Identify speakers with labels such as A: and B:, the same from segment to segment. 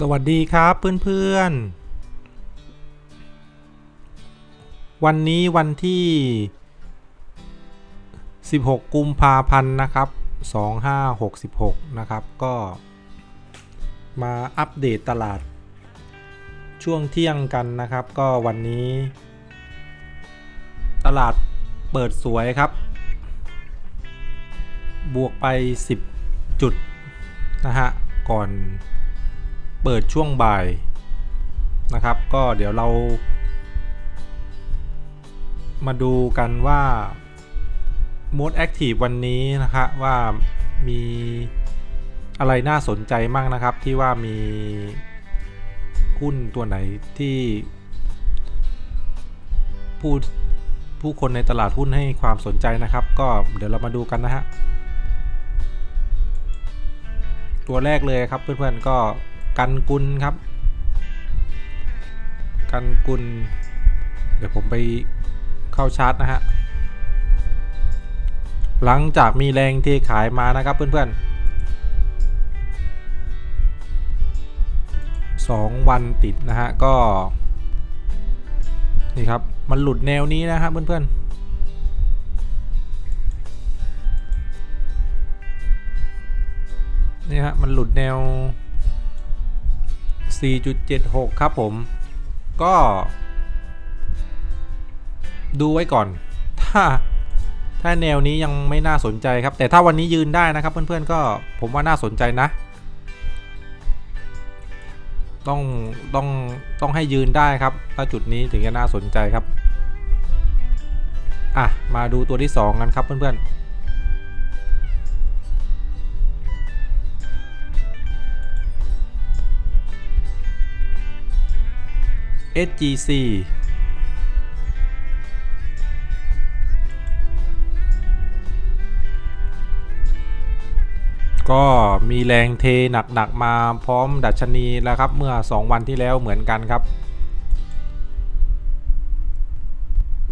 A: สวัสดีครับเพื่อนๆ วันนี้วันที่ 16 กุมภาพันธ์นะครับ 2566 นะครับ ก็มาอัปเดตตลาด ช่วงเที่ยงกันนะครับ ก็วันนี้ ตลาดเปิดสวยครับ บวกไป 10 จุด นะฮะ ก่อน เปิดช่วงบ่ายนะครับ ก็เดี๋ยวเรา มาดูกันว่า Most Active วันนี้นะครับว่ามีอะไรน่าสนใจมั่งนะครับที่ว่ามีหุ้นตัวไหนที่ผู้ผู้คนในตลาดหุ้นให้ความสนใจนะครับ ก็เดี๋ยวเรามาดูกันนะฮะตัวแรกเลยครับเพื่อนๆก็ กันกุลครับ กันกุล เดี๋ยวผมไปเข้าชาร์จนะฮะ หลังจากมีแรงเทขายมานะครับเพื่อนๆสองวันติดนะฮะ ก็ นี่ครับ มันหลุดแนวนี้นะครับเพื่อนๆนี่ฮะมันหลุดแนว 4.76 ครับผม ก็ ดูไว้ก่อน ถ้า ถ้าแนวนี้ยังไม่น่าสนใจครับ แต่ถ้าวันนี้ยืนได้นะครับ เพื่อนๆก็ผมว่าน่าสนใจนะ ต้อง ต้อง ต้องให้ยืนได้ครับ ถ้าจุดนี้ถึงจะน่าสนใจครับ อะ มาดูตัวที่ 2 กันครับเพื่อนๆ SGC ก็มีแรงเทหนักๆมาพร้อมดัชนีแล้วครับ เมื่อ 2 วันที่แล้วเหมือนกันครับ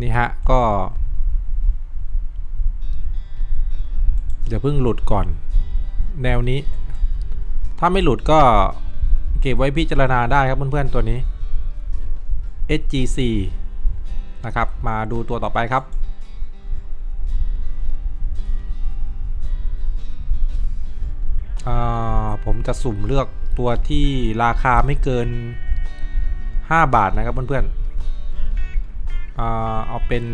A: นี่ฮะ ก็เดี๋ยวเพิ่งหลุดก่อน แนวนี้ ถ้าไม่หลุดก็เก็บไว้พิจารณาได้ครับเพื่อนๆตัวนี้ SGC นะครับ มาดูตัวต่อไปครับ ผมจะสุ่มเลือกตัวที่ราคาไม่เกิน 5 บาทนะครับเพื่อนๆเอาเป็น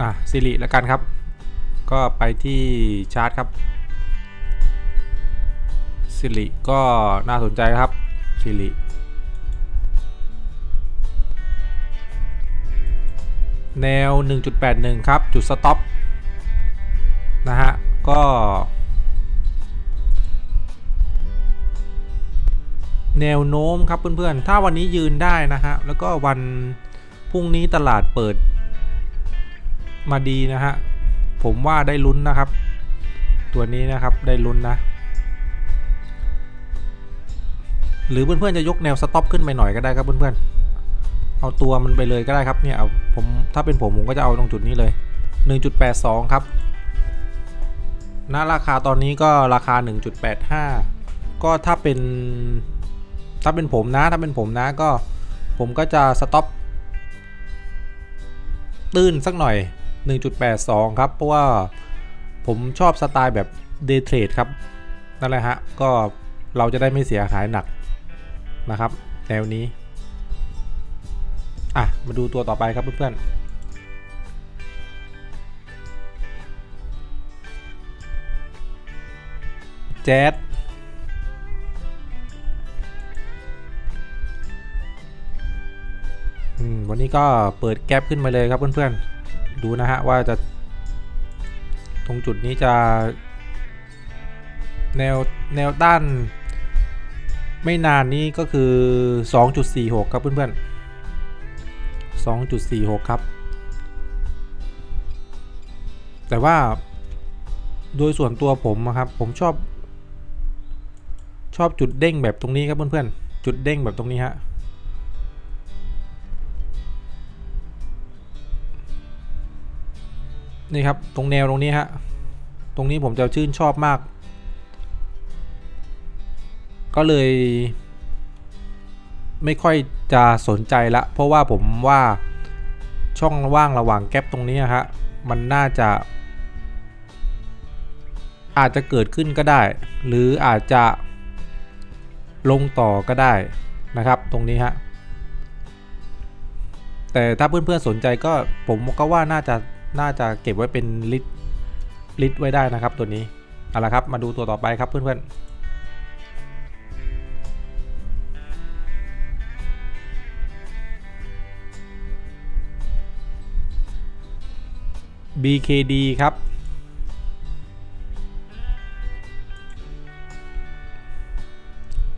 A: อะสิริแล้วกันครับ ก็ไปที่ชาร์ตครับสิริก็น่าสนใจครับ สิริแนว 1.81 ครับ จุด สต็อป นะฮะ ก็ แนวโน้ม ครับ เพื่อน ๆ ถ้าวันนี้ยืนได้นะฮะ แล้วก็วัน พรุ่งนี้ตลาดเปิด มาดี นะฮะ ผมว่าได้ลุ้นนะครับ ตัวนี้นะครับได้ลุ้นนะ หรือเพื่อนๆจะยกแนวสต็อปขึ้นไปหน่อยก็ได้ครับเพื่อนๆเอาตัวมันไปเลยก็ได้ครับเนี่ยเอาผมถ้าเป็นผมผมก็จะเอาตรงจุดนี้เลย 1.82 ครับณราคาตอนนี้ก็ราคา 1.85 ก็ถ้าเป็นถ้าเป็นผมนะถ้าเป็นผมนะก็ผมก็จะสต็อปตื้นสักหน่อย 1.82 ครับ เพราะว่าผมชอบสไตล์แบบเดย์เทรดครับ นั่นแหละฮะ ก็เราจะได้ไม่เสียหายหนัก นะครับแนวนี้ อะ มาดูตัวต่อไปครับเพื่อนๆแจ๊ดวันนี้ก็เปิดแก๊ปขึ้นมาเลยครับเพื่อนๆ ดูนะฮะว่าจะตรงจุดนี้จะ แนวแนวด้าน ไม่นานนี้ก็คือ 2.46 ครับเพื่อนๆ 2.46 ครับ แต่ว่าโดยส่วนตัวผมนะครับ ผมชอบ ชอบจุดเด้งแบบตรงนี้ครับเพื่อนๆ จุดเด้งแบบตรงนี้ฮะนี่ครับ ตรงแนวตรงนี้ฮะ ตรงนี้ผมจะชื่นชอบมาก ก็เลย ไม่ค่อยจะสนใจละ เพราะว่าผมว่าช่องว่างระหว่างแก๊ปตรงนี้ฮะ มันน่าจะ อาจจะเกิดขึ้นก็ได้ หรืออาจจะลงต่อก็ได้นะครับ ตรงนี้ฮะแต่ถ้าเพื่อนๆสนใจก็ผมก็ว่าน่าจะน่าจะเก็บไว้เป็นลิสต์ลิสต์ไว้ได้นะครับตัวนี้เอาละครับมาดูตัวต่อไปครับเพื่อนๆ BKD ครับ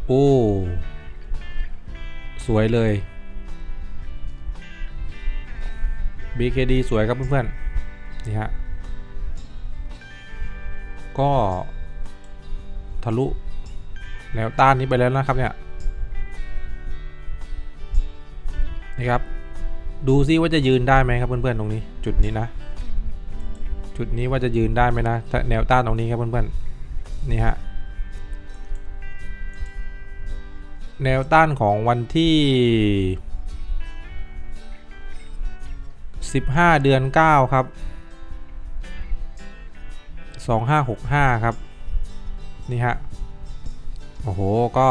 A: โอ้ สวยเลย BKD สวยครับเพื่อนๆ นี่ฮะ ก็ทะลุแนวต้านนี้ไปแล้วนะครับเนี่ยนี่ครับ ดูซิว่าจะยืนได้ไหมครับเพื่อนๆ ตรงนี้จุดนี้นะ จุดนี้ว่าจะยืนได้ไหมนะแนวต้านตรงนี้ครับเพื่อนๆนี่ฮะแนวต้านของวันที่ 15 เดือน 9 ครับ 2565 ครับ นี่ฮะ โอ้โห ก็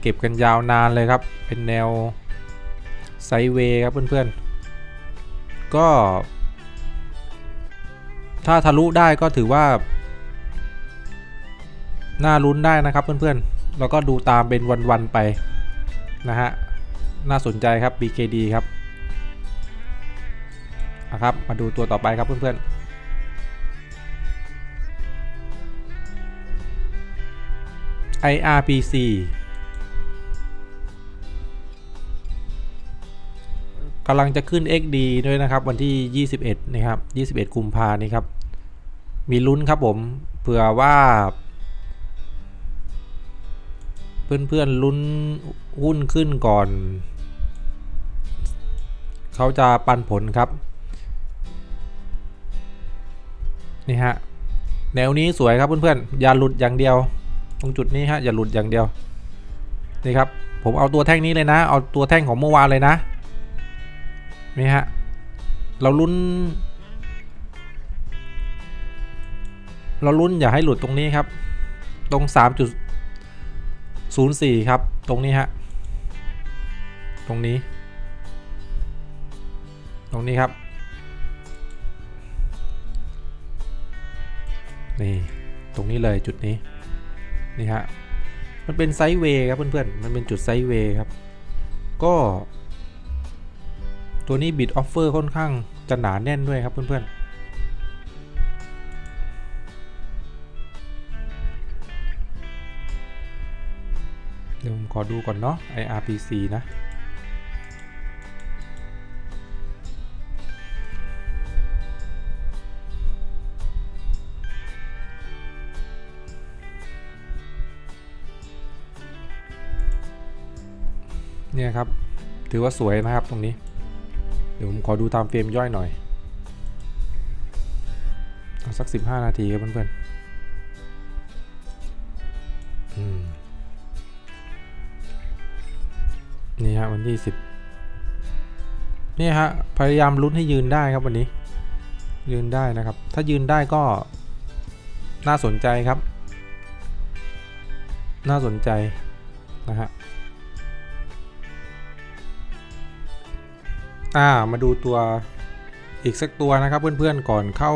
A: เก็บกันยาวนานเลยครับ เป็นแนวไซเวย์ครับเพื่อนๆ ก็ ถ้าทะลุได้ก็ถือว่า น่าลุ้นได้นะครับเพื่อนๆ แล้วก็ดูตามเป็นวันๆไปนะฮะ น่าสนใจครับ BKD ครับอะครับ มาดูตัวต่อไปครับเพื่อนๆ IRPC กำลังจะขึ้น XD ด้วยนะครับ วันที่ 21 นะครับ 21 กุมภานี้ครับ มีลุ้นครับผมเผื่อว่า เพื่อนๆลุ้นหุ้นขึ้นก่อน เขาจะปันผลครับ นี่ฮะ แนวนี้สวยครับเพื่อนๆ อย่าหลุดอย่างเดียว ตรงจุดนี้ฮะอย่าหลุดอย่างเดียว นี่ครับ ผมเอาตัวแท่งนี้เลยนะ เอาตัวแท่งของเมื่อวานเลยนะ นี่ฮะ เราลุ้น เราลุ้นอย่าให้หลุดตรงนี้ครับ ตรง 3.04 ครับ ตรงนี้ฮะ ตรงนี้ ตรงนี้ครับ นี่ ตรงนี้เลยจุดนี้ นี่ฮะ มันเป็นไซด์เวย์ครับเพื่อนๆ มันเป็นจุดไซด์เวย์ครับ ก็ ตัวนี้บิดออฟเฟอร์ค่อนข้างจะหนาแน่นด้วยครับเพื่อนๆ เดี๋ยวผมขอดูก่อนเนาะ IRPC นะเนี่ยครับ ถือว่าสวยนะครับตรงนี้ เดี๋ยวผมขอดูตามเฟรมย่อยหน่อย เอาสัก 15 นาทีครับเพื่อนๆ นี่ฮะวันที่10นี่ฮะพยายามลุ้นให้ยืนได้ครับวันนี้ ยืนได้นะครับ ถ้ายืนได้ก็น่าสนใจครับ น่าสนใจนะฮะอ่ามาดูตัวอีกสักตัวนะครับเพื่อนๆก่อนเข้า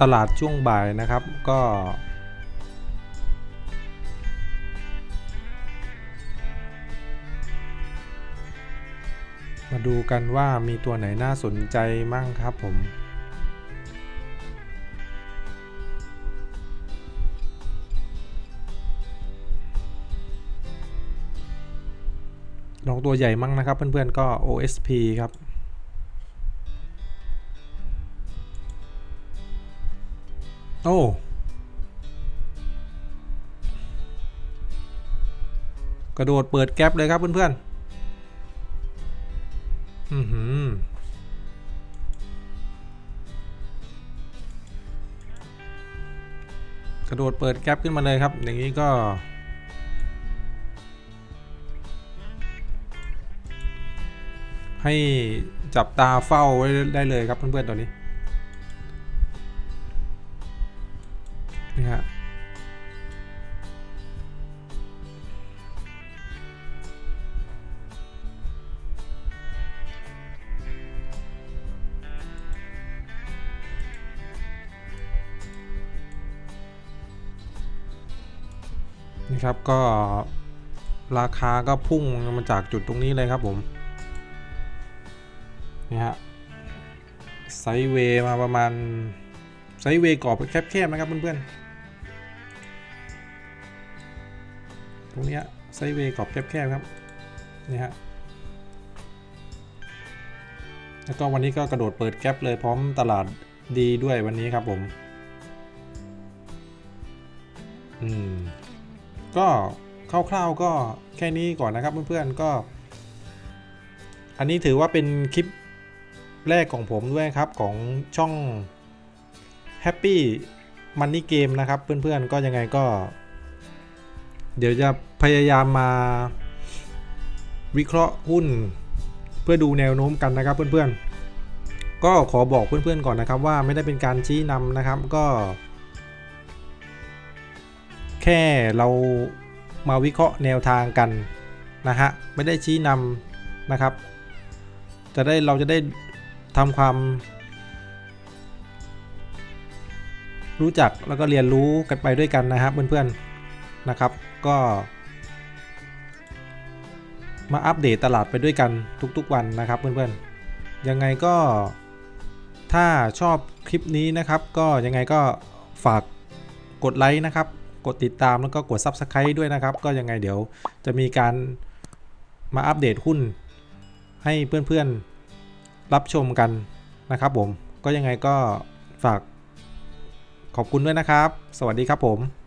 A: ตลาดช่วงบ่ายนะครับก็ มาดูกันว่ามีตัวไหนน่าสนใจมั่งครับผม ลองตัวใหญ่มั่งนะครับเพื่อนๆก็ OSP ครับโอ้กระโดดเปิดแก๊ปเลยครับเพื่อนๆ กระโดดเปิดแก๊ปขึ้นมาเลยครับ อย่างนี้ก็ ให้จับตาเฝ้าไว้ได้เลยครับเพื่อนๆตัวนี้นี่ ครับก็ราคาก็พุ่งมาจากจุดตรงนี้เลยครับผมนี่ฮะไซเวย์มาประมาณไซเวย์กรอบแคบๆนะครับเพื่อนๆตรงนี้ไซเวย์กรอบแคบๆครับนี่ฮะแล้วก็วันนี้ก็กระโดดเปิดแก๊ปเลยพร้อมตลาดดีด้วยวันนี้ครับผม อืม ก็คร่าวๆก็แค่นี้ก่อนนะครับเพื่อนๆก็ อันนี้ถือว่าเป็นคลิปแรกของผมด้วยครับของช่อง Happy Money Game นะครับ เพื่อนๆก็ยังไงก็ เดี๋ยวจะพยายามมาวิเคราะห์หุ้น เพื่อดูแนวโน้มกันนะครับเพื่อนๆก็ขอบอกเพื่อนๆก่อนนะครับว่าไม่ได้เป็นการชี้นำนะครับก็ แค่เรามาวิเคราะห์แนวทางกันนะฮะไม่ได้ชี้นำนะครับ จะได้เราจะได้ทำความ รู้จักแล้วก็เรียนรู้กันไปด้วยกันนะครับเพื่อนๆนะครับก็มาอัปเดตตลาดไปด้วยกันทุกๆวันนะครับเพื่อนๆ ยังไงก็ถ้าชอบคลิปนี้นะครับ ก็ยังไงก็ฝากกดไลค์นะครับ กดติดตามแล้วก็กด Subscribe ด้วยนะครับ ก็ยังไงเดี๋ยวจะมีการมาอัปเดตหุ้น ให้เพื่อนๆรับชมกันนะครับผมก็ยังไงก็ฝากขอบคุณด้วยนะครับ สวัสดีครับผม